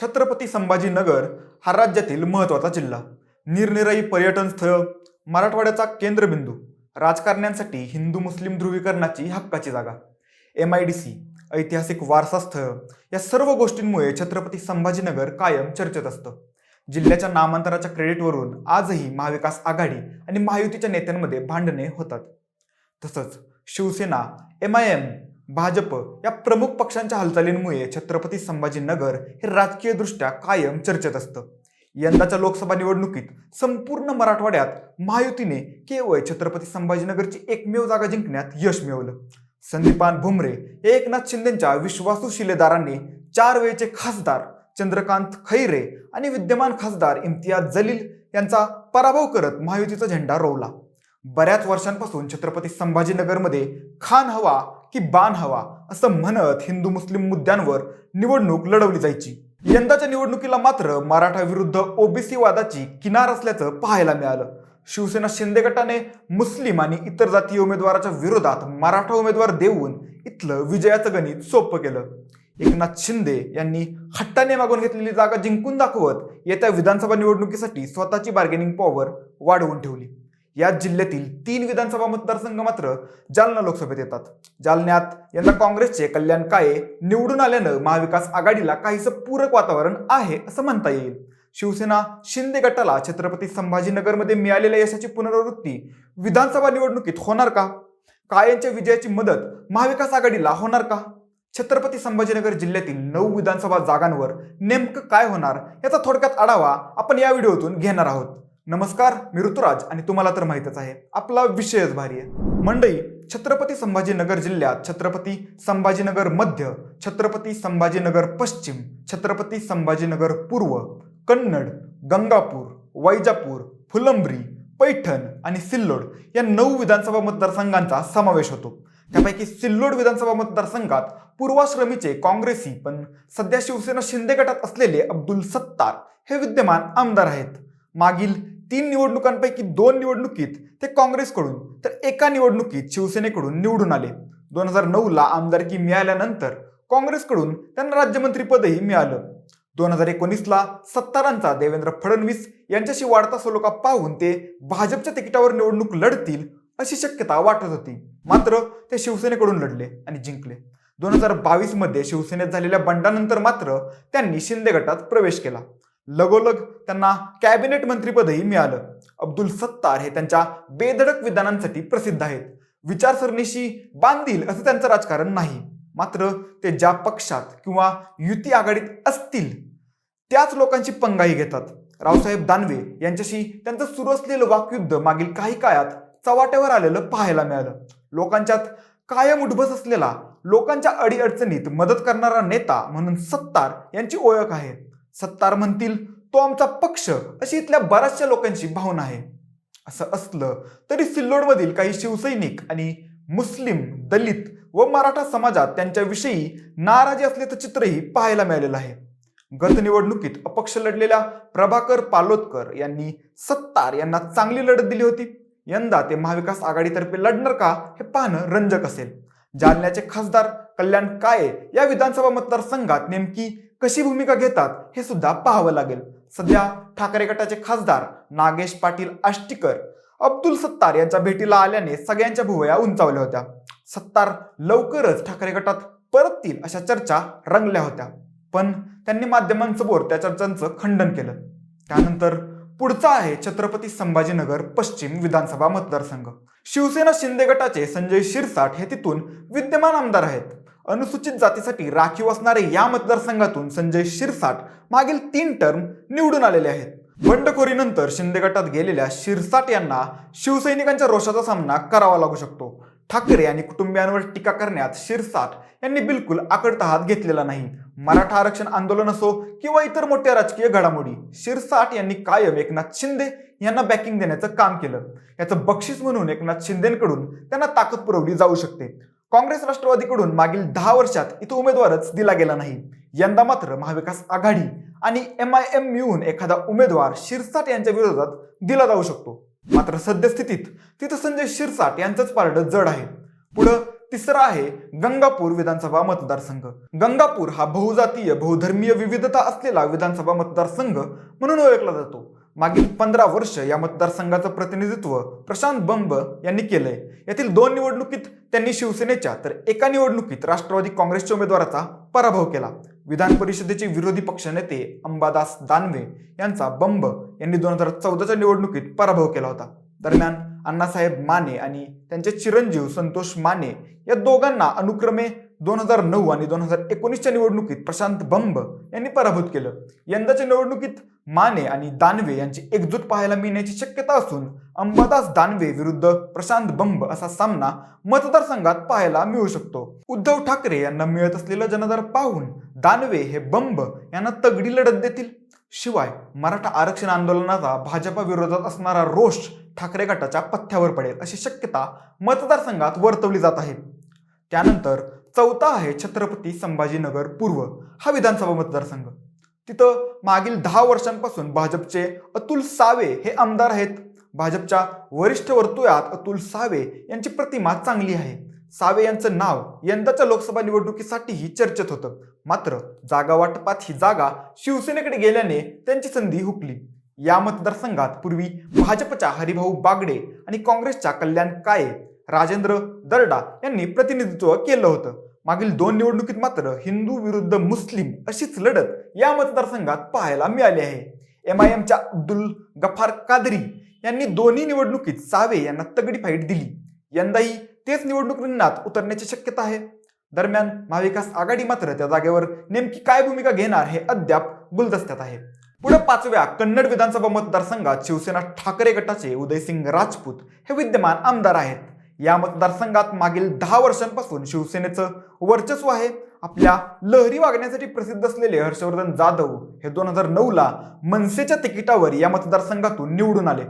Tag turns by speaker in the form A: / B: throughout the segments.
A: छत्रपती संभाजीनगर हा राज्यातील महत्त्वाचा जिल्हा. निरनिराई पर्यटन स्थळ मराठवाड्याचा केंद्रबिंदू राजकारण्यांसाठी हिंदू मुस्लिम ध्रुवीकरणाची हक्काची जागा. एम आय डी सी ऐतिहासिक वारसा स्थळ या सर्व गोष्टींमुळे छत्रपती संभाजीनगर कायम चर्चेत असतं. जिल्ह्याच्या नामांतराच्या क्रेडिटवरून आजही महाविकास आघाडी आणि महायुतीच्या नेत्यांमध्ये भांडणे होतात. तसंच Shiv Sena M I M Bhajap या प्रमुख पक्षांच्या हालचालींमुळे छत्रपती संभाजीनगर हे राजकीयदृष्ट्या कायम चर्चेत असतं. यंदाच्या लोकसभा निवडणुकीत संपूर्ण मराठवाड्यात महायुतीने केवळ छत्रपती संभाजीनगरची एकमेव जागा जिंकण्यात यश मिळवलं. संदीपान भुमरे हे एकनाथ शिंदेच्या विश्वासू शिलेदारांनी चार वेळचे खासदार चंद्रकांत खैरे आणि विद्यमान खासदार इम्तियाज जलील यांचा पराभव करत महायुतीचा झेंडा रोवला. बऱ्याच वर्षांपासून छत्रपती संभाजीनगरमध्ये खान हवा की बाण हवा असं म्हणत हिंदू मुस्लिम मुद्द्यांवर निवडणूक लढवली जायची. यंदाच्या निवडणुकीला मात्र मराठा विरुद्ध ओबीसी वादाची किनार असल्याचं पाहायला मिळालं. शिवसेना शिंदे गटाने मुस्लिम आणि इतर जातीय उमेदवाराच्या विरोधात मराठा उमेदवार देऊन इथलं विजयाचं गणित सोपं केलं. एकनाथ शिंदे यांनी हट्टाने मागून घेतलेली जागा जिंकून दाखवत येत्या विधानसभा निवडणुकीसाठी स्वतःची बार्गेनिंग पॉवर वाढवून ठेवली. या जिल्ह्यातील तीन विधानसभा मतदारसंघ मात्र जालना लोकसभेत येतात. जालन्यात यंदा काँग्रेसचे कल्याण काळे निवडून आल्यानं महाविकास आघाडीला काहीसं पूरक वातावरण आहे असं म्हणता येईल. शिवसेना शिंदे गटाला छत्रपती संभाजीनगरमध्ये मिळालेल्या यशाची पुनरावृत्ती विधानसभा निवडणुकीत होणार का? काळेंच्या विजयाची मदत महाविकास आघाडीला होणार का? छत्रपती संभाजीनगर जिल्ह्यातील नऊ विधानसभा जागांवर नेमकं काय होणार? याचा थोडक्यात आढावा आपण या व्हिडिओतून घेणार आहोत. नमस्कार मी ऋतुराज आणि तुम्हाला तर माहितच आहे आपला विषयच भारी आहे. मंडई छत्रपती संभाजीनगर जिल्ह्यात छत्रपती संभाजीनगर मध्य छत्रपती संभाजीनगर पश्चिम छत्रपती संभाजीनगर पूर्व कन्नड गंगापूर वैजापूर फुलंब्री पैठण आणि सिल्लोड या नऊ विधानसभा मतदारसंघांचा समावेश होतो. त्यापैकी सिल्लोड विधानसभा मतदारसंघात पूर्वाश्रमीचे काँग्रेसी पण सध्या शिवसेना शिंदे गटात असलेले अब्दुल सत्तार हे विद्यमान आमदार आहेत. मागील तीन निवडणुकांपैकी दोन निवडणुकीत ते काँग्रेसकडून तर एका निवडणुकीत शिवसेनेकडून निवडून आले. दोन हजार नऊला आमदारकी मिळाल्यानंतर काँग्रेसकडून त्यांना राज्यमंत्रीपदही मिळालं. दोन हजार एकोणीसला सत्तारांचा देवेंद्र फडणवीस यांच्याशी वाढता सलोखा पाहून ते भाजपच्या तिकिटावर निवडणूक लढतील अशी शक्यता वाटत होती. मात्र ते शिवसेनेकडून लढले आणि जिंकले. दोन हजार बावीसमध्ये शिवसेनेत झालेल्या बंडानंतर मात्र त्यांनी शिंदे गटात प्रवेश केला. लगोलग त्यांना कॅबिनेट मंत्रीपदही मिळालं. अब्दुल सत्तार हे त्यांच्या बेधडक विधानांसाठी प्रसिद्ध आहेत. विचारसरणीशी बांधील असं त्यांचं राजकारण नाही. मात्र ते ज्या पक्षात किंवा युती आघाडीत असतील त्याच लोकांची पंगाई घेतात. रावसाहेब दानवे यांच्याशी त्यांचं सुरू असलेलं वाकयुद्ध मागील काही काळात चव्हाट्यावर आलेलं पाहायला मिळालं. लोकांच्यात कायम उठबस असलेला लोकांच्या अडीअडचणीत मदत करणारा नेता म्हणून सत्तार यांची ओळख आहे. सत्तार म्हणतील तो आमचा पक्ष. अशी इथल्या बऱ्याचशा लोकांची भावना आहे. असं असलं तरी सिल्लोडमधील काही शिवसैनिक आणि मुस्लिम दलित व मराठा समाजात त्यांच्याविषयी नाराजी असल्याचं चित्रही पाहायला मिळालेलं आहे. गत निवडणुकीत अपक्ष लढलेल्या प्रभाकर पालोदकर यांनी सत्तार यांना चांगली लढत दिली होती. यंदा ते महाविकास आघाडीतर्फे लढणार का हे पाहणं रंजक असेल. जालन्याचे खासदार कल्याण काळे या विधानसभा मतदारसंघात नेमकी कशी भूमिका घेतात हे सुद्धा पाहावं लागेल. सध्या ठाकरे गटाचे खासदार नागेश पाटील आष्टीकर अब्दुल सत्तार यांच्या भेटीला आल्याने सगळ्यांच्या भुवया उंचावल्या होत्या. सत्तार लवकरच ठाकरे गटात परततील अशा चर्चा रंगल्या होत्या. पण त्यांनी माध्यमांसमोर त्या चर्चांचं खंडन केलं. त्यानंतर पुढचा आहे छत्रपती संभाजीनगर पश्चिम विधानसभा मतदारसंघ. शिवसेना शिंदे गटाचे संजय शिरसाट हे तिथून विद्यमान आमदार आहेत. अनुसूचित जातीसाठी राखीव असणारे या मतदारसंघातून संजय शिरसाट मागील तीन टर्म निवडून आलेले आहेत. बंडखोरीनंतर शिंदे गटात गेलेल्या शिरसाट यांना शिवसैनिकांच्या रोषाचा सामना करावा लागू शकतो. ठाकरे आणि कुटुंबियांवर टीका करण्यात शिरसाट यांनी बिलकुल आकडता हात घेतलेला नाही. मराठा आरक्षण आंदोलन असो किंवा इतर मोठ्या राजकीय घडामोडी शिरसाट यांनी कायम एकनाथ शिंदे यांना बॅकिंग देण्याचं काम केलं. याचं बक्षीस म्हणून एकनाथ शिंदेकडून त्यांना ताकद पुरवली जाऊ शकते. काँग्रेस राष्ट्रवादीकडून मागील दहा वर्षात इथं उमेदवारच दिला गेला नाही. यंदा मात्र महाविकास आघाडी आणि एम आय एम मिळून एखादा उमेदवार शिरसाट यांच्या विरोधात दिला जाऊ शकतो. मात्र सद्यस्थितीत तिथं संजय शिरसाट यांचंच पारड जड आहे. पुढं तिसरा आहे गंगापूर विधानसभा मतदारसंघ. गंगापूर हा बहुजातीय बहुधर्मीय विविधता असलेला विधानसभा मतदारसंघ म्हणून ओळखला जातो. मागील पंधरा वर्ष या मतदारसंघाचं प्रतिनिधित्व प्रशांत बंब यांनी केलंय. यातील दोन निवडणुकीत त्यांनी शिवसेनेच्या तर एका निवडणुकीत राष्ट्रवादी काँग्रेसच्या उमेदवाराचा पराभव केला. विधान परिषदेचे विरोधी पक्षनेते अंबादास दानवे यांचा बंब यांनी दोन हजार चौदाच्या निवडणुकीत पराभव केला होता. दरम्यान अण्णासाहेब माने आणि त्यांचे चिरंजीव संतोष माने या दोघांना अनुक्रमे दोन हजार नऊ आणि दोन हजार एकोणीसच्या निवडणुकीत प्रशांत बंब यांनी पराभूत केलं. यंदाच्या निवडणुकीत माने आणि दानवे यांची एकजूट पाहायला मिळण्याची शक्यता असून अंबादास दानवे विरुद्ध प्रशांत बंब असा सामना मतदारसंघात पाहायला मिळू शकतो. उद्धव ठाकरे यांना मिळत असलेलं जनाधार पाहून दानवे हे बंब यांना तगडी लढत देतील. शिवाय मराठा आरक्षण आंदोलनाचा भाजपा विरोधात असणारा रोष ठाकरे गटाच्या पथ्यावर पडेल अशी शक्यता मतदारसंघात वर्तवली जात आहे. त्यानंतर चौथा आहे छत्रपती संभाजीनगर पूर्व हा विधानसभा मतदारसंघ. तिथं मागील दहा वर्षांपासून भाजपचे अतुल सावे हे आमदार आहेत. भाजपच्या वरिष्ठ वर्तुळात अतुल सावे यांची प्रतिमा चांगली आहे. सावे यांचं नाव यंदाच्या लोकसभा निवडणुकीसाठीही चर्चेत होतं. मात्र जागा वाटपात ही जागा शिवसेनेकडे गेल्याने त्यांची संधी हुकली. या मतदारसंघात पूर्वी भाजपच्या हरिभाऊ बागडे आणि काँग्रेसच्या कल्याण काळे राजेंद्र दर्डा यांनी प्रतिनिधित्व केलं होतं. मागील दोन निवडणुकीत मात्र हिंदू विरुद्ध मुस्लिम अशीच लढत या मतदारसंघात पाहायला मिळाली आहे. एम आय एमच्या अब्दुल गफार कादरी यांनी दोन्ही निवडणुकीत सावे यांना तगडी फाईट दिली. यंदाही तेच निवडणूक रिंगणात उतरण्याची शक्यता आहे. दरम्यान महाविकास आघाडी मात्र त्या जागेवर नेमकी काय भूमिका घेणार हे अद्याप गुलदस्त्यात आहे. पुढे पाचव्या कन्नड विधानसभा मतदारसंघात शिवसेना ठाकरे गटाचे उदयसिंग राजपूत हे विद्यमान आमदार आहेत. या मतदारसंघात मागील दहा वर्षांपासून शिवसेनेचं वर्चस्व आहे. आपल्या लहरी वागण्यासाठी प्रसिद्ध असलेले हर्षवर्धन जाधव हे दोन हजार नऊला मनसेच्या तिकिटावर या मतदारसंघातून निवडून आले.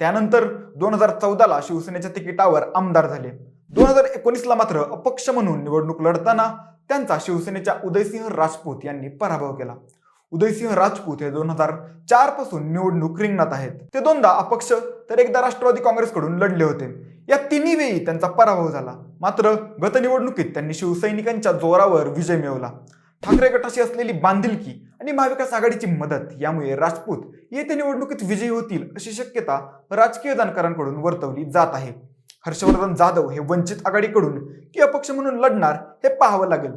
A: त्यानंतर दोन हजार चौदाला शिवसेनेच्या तिकिटावर आमदार झाले. दोन हजार एकोणीसला मात्र अपक्ष म्हणून निवडणूक लढताना त्यांचा शिवसेनेच्या उदयसिंह राजपूत यांनी पराभव केला. उदयसिंह राजपूत हे दोन हजार चारपासून निवडणूक रिंगणात आहेत. ते दोनदा अपक्ष तर एकदा राष्ट्रवादी काँग्रेसकडून लढले होते. या तिन्ही वेळी त्यांचा पराभव झाला. मात्र गतनिवडणुकीत त्यांनी शिवसैनिकांच्या जोरावर विजय मिळवला. ठाकरे गटाशी असलेली बांधिलकी आणि महाविकास आघाडीची मदत यामुळे राजपूत येत्या निवडणुकीत विजयी होतील अशी शक्यता राजकीय जाणकारांकडून वर्तवली जात आहे. हर्षवर्धन जाधव हे वंचित आघाडीकडून की अपक्ष म्हणून लढणार हे पाहावं लागेल.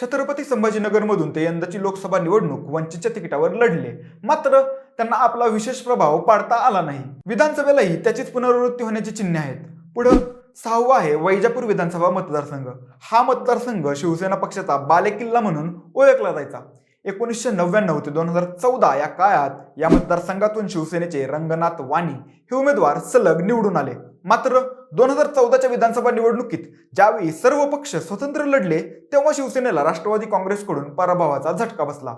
A: छत्रपती संभाजीनगरमधून ते यंदाची लोकसभा निवडणूक वंचितच्या तिकिटावर लढले. मात्र त्यांना आपला विशेष प्रभाव पाडता आला नाही. विधानसभेलाही त्याचीच पुनरावृत्ती होण्याची चिन्हे आहेत. पुढं सहावा आहे वैजापूर विधानसभा मतदारसंघ. हा मतदारसंघ शिवसेना पक्षाचा बालेकिल्ला म्हणून ओळखला जायचा. एकोणीसशे नव्याण्णव ते दोन हजार चौदा या काळात या मतदारसंघातून शिवसेनेचे रंगनाथ वाणी हे उमेदवार सलग निवडून आले. मात्र दोन हजार चौदाच्या विधानसभा निवडणुकीत ज्यावेळी सर्व पक्ष स्वतंत्र लढले तेव्हा शिवसेनेला राष्ट्रवादी काँग्रेसकडून पराभवाचा झटका बसला.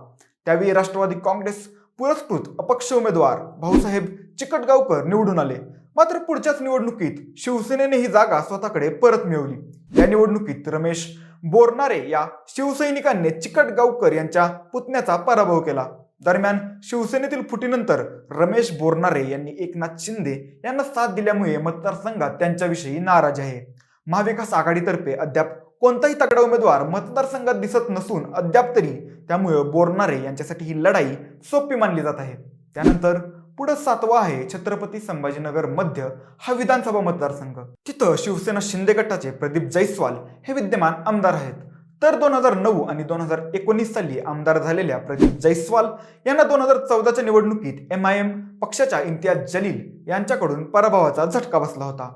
A: त्यावेळी राष्ट्रवादी काँग्रेस पुरस्कृत अपक्ष उमेदवार भाऊसाहेब चिकटगावकर निवडून आले. मात्र पुढच्याच निवडणुकीत शिवसेनेने ही जागा स्वतःकडे परत मिळवली. या निवडणुकीत रमेश बोरनारे या शिवसैनिकांनी चिकट गावकर यांच्या पुतण्याचा पराभव केला. दरम्यान शिवसेनेतील फुटीनंतर रमेश बोरनारे यांनी एकनाथ शिंदे यांना साथ दिल्यामुळे मतदारसंघात त्यांच्याविषयी नाराज आहे. महाविकास आघाडीतर्फे अद्याप कोणताही तगडा उमेदवार मतदारसंघात दिसत नसून अद्याप तरी त्यामुळे बोरनारे यांच्यासाठी ही लढाई सोपी मानली जात आहे. त्यानंतर पुढं सातवा आहे छत्रपती संभाजीनगर मध्य हा विधानसभा मतदारसंघ. तिथं शिवसेना शिंदे गटाचे प्रदीप जैस्वाल हे विद्यमान आमदार आहेत. तर दोन हजार नऊ आणि दोन हजार एकोणीस साली आमदार झालेल्या प्रदीप जैस्वाल यांना दोन हजार चौदाच्या निवडणुकीत एम आय एम पक्षाच्या इम्तियाज जलील यांच्याकडून पराभवाचा झटका बसला होता.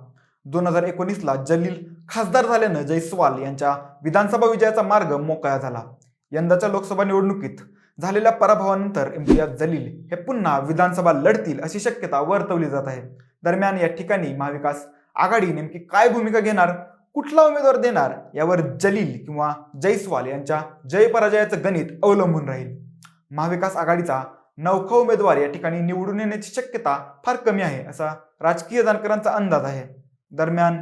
A: दोन हजार एकोणीसला जलील खासदार झाल्यानं जैस्वाल यांच्या विधानसभा विजयाचा मार्ग मोकळा झाला. यंदाच्या लोकसभा निवडणुकीत झालेल्या पराभवानंतर इम्तियाज जलील हे पुन्हा विधानसभा लढतील अशी शक्यता वर्तवली जात आहे. दरम्यान या ठिकाणी महाविकास आघाडी नेमकी काय भूमिका घेणार कुठला उमेदवार देणार यावर जलील किंवा जैस्वाल यांच्या जय पराजयाचं गणित अवलंबून राहील. महाविकास आघाडीचा नौखा उमेदवार या ठिकाणी निवडून येण्याची शक्यता फार कमी आहे असा राजकीय जाणकारांचा अंदाज आहे. दरम्यान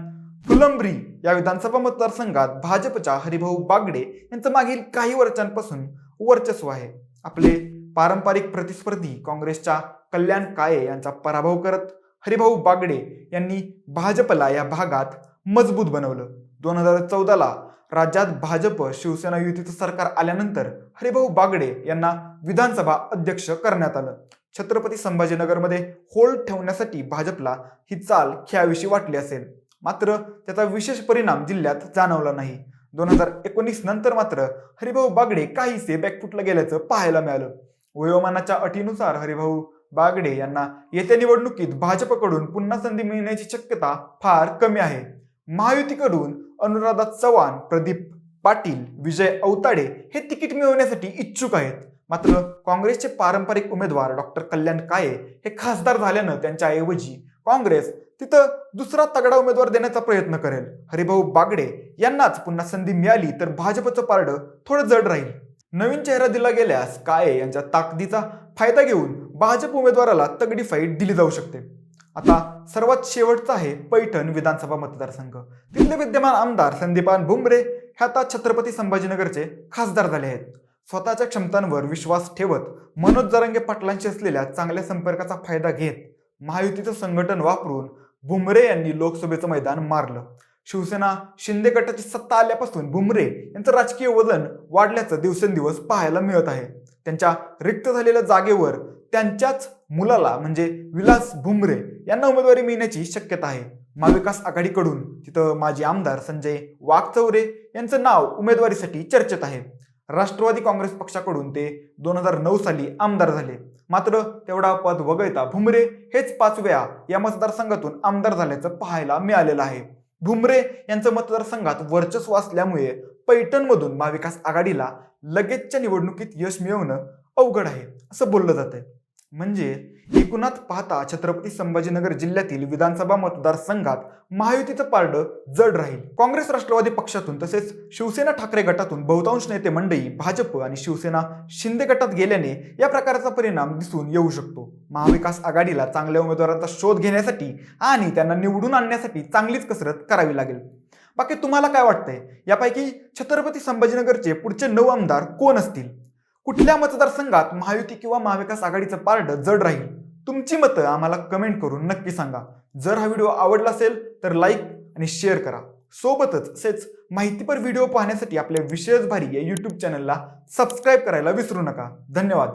A: फुलंब्री या विधानसभा मतदारसंघात भाजपच्या हरिभाऊ बागडे यांचं मागील काही वर्षांपासून वर्चस्व आहे. आपले पारंपरिक प्रतिस्पर्धी काँग्रेसच्या कल्याण काळे यांचा पराभव करत हरिभाऊ बागडे यांनी भाजपला या भागात मजबूत बनवलं. दोन हजार चौदाला राज्यात भाजप शिवसेना युतीचं सरकार आल्यानंतर हरिभाऊ बागडे यांना विधानसभा अध्यक्ष करण्यात आलं. छत्रपती संभाजीनगरमध्ये होल्ड ठेवण्यासाठी भाजपला ही चाल खेळाविषयी वाटली असेल. मात्र त्याचा विशेष परिणाम जिल्ह्यात जाणवला नाही. दोन हजार एकोणीस नंतर मात्र हरिभाऊ बागडे काहीसे बॅकफुटला गेल्याचं पाहायला मिळालं. वयोमानाच्या अटीनुसार हरिभाऊ बागडे यांना येत्या निवडणुकीत भाजपकडून पुन्हा संधी मिळण्याची शक्यता फार कमी आहे. महायुतीकडून अनुराधा चव्हाण प्रदीप पाटील विजय औताडे हे तिकीट मिळवण्यासाठी इच्छुक आहेत. मात्र काँग्रेसचे पारंपरिक उमेदवार डॉक्टर कल्याण काळे हे खासदार झाल्यानं त्यांच्याऐवजी काँग्रेस तिथं दुसरा तगडा उमेदवार देण्याचा प्रयत्न करेल. हरिभाऊ बागडे यांनाच पुन्हा संधी मिळाली तर भाजपचं पारडं थोडं जड राहील. नवीन चेहरा दिला गेल्यास काळे यांच्या ताकदीचा फायदा घेऊन भाजप उमेदवाराला तगडी फाईट दिली जाऊ शकते. आता सर्वात शेवटचा आहे पैठण विधानसभा मतदारसंघ. तिथले विद्यमान आमदार संदीपान भुमरे हे आता छत्रपती संभाजीनगरचे खासदार झाले आहेत. स्वतःच्या क्षमतांवर विश्वास ठेवत मनोज जरांगे पाटलांशी असलेल्या चांगल्या संपर्काचा फायदा घेत महायुतीचं संघटन वापरून भुमरे यांनी लोकसभेचं मैदान मारलं. शिवसेना शिंदे गटाची सत्ता आल्यापासून भुमरे यांचं राजकीय वजन वाढल्याचं दिवसेंदिवस पाहायला मिळत आहे. त्यांच्या रिक्त झालेल्या जागेवर त्यांच्याच मुलाला म्हणजे विलास भुमरे यांना उमेदवारी मिळण्याची शक्यता आहे. महाविकास आघाडीकडून तिथं माजी आमदार संजय वाघचौरे यांचं नाव उमेदवारीसाठी चर्चेत आहे. राष्ट्रवादी काँग्रेस पक्षाकडून ते दोन हजार नऊ साली आमदार झाले. मात्र तेवढा पद वगळता भुमरे हेच पाच वेळा या मतदारसंघातून आमदार झाल्याचं पाहायला मिळालेलं आहे. भुमरे यांचं मतदारसंघात वर्चस्व असल्यामुळे पैठणमधून महाविकास आघाडीला लगेचच्या निवडणुकीत यश मिळवणं अवघड आहे असं बोललं जातंय. म्हणजे एकूणात पाहता छत्रपती संभाजीनगर जिल्ह्यातील विधानसभा मतदारसंघात महायुतीचं पारडं जड राहील. काँग्रेस राष्ट्रवादी पक्षातून तसेच शिवसेना ठाकरे गटातून बहुतांश नेते मंडळी भाजप आणि शिवसेना शिंदे गटात गेल्याने या प्रकारचा परिणाम दिसून येऊ शकतो. महाविकास आघाडीला चांगल्या उमेदवारांचा शोध घेण्यासाठी आणि त्यांना निवडून आणण्यासाठी चांगलीच कसरत करावी लागेल. बाकी तुम्हाला काय वाटतंय? यापैकी छत्रपती संभाजीनगरचे पुढचे नऊ आमदार कोण असतील? कुठल्या मतदारसंघात महायुती किंवा महाविकास आघाडीचं पार्ट जड राहील? तुमची मतं आम्हाला कमेंट करून नक्की सांगा. जर हा व्हिडिओ आवडला असेल तर लाईक आणि शेअर करा. सोबतच असेच माहितीपर व्हिडिओ पाहण्यासाठी आपल्या विशेष भारी या यूट्यूब चॅनलला सबस्क्राईब करायला विसरू नका. धन्यवाद.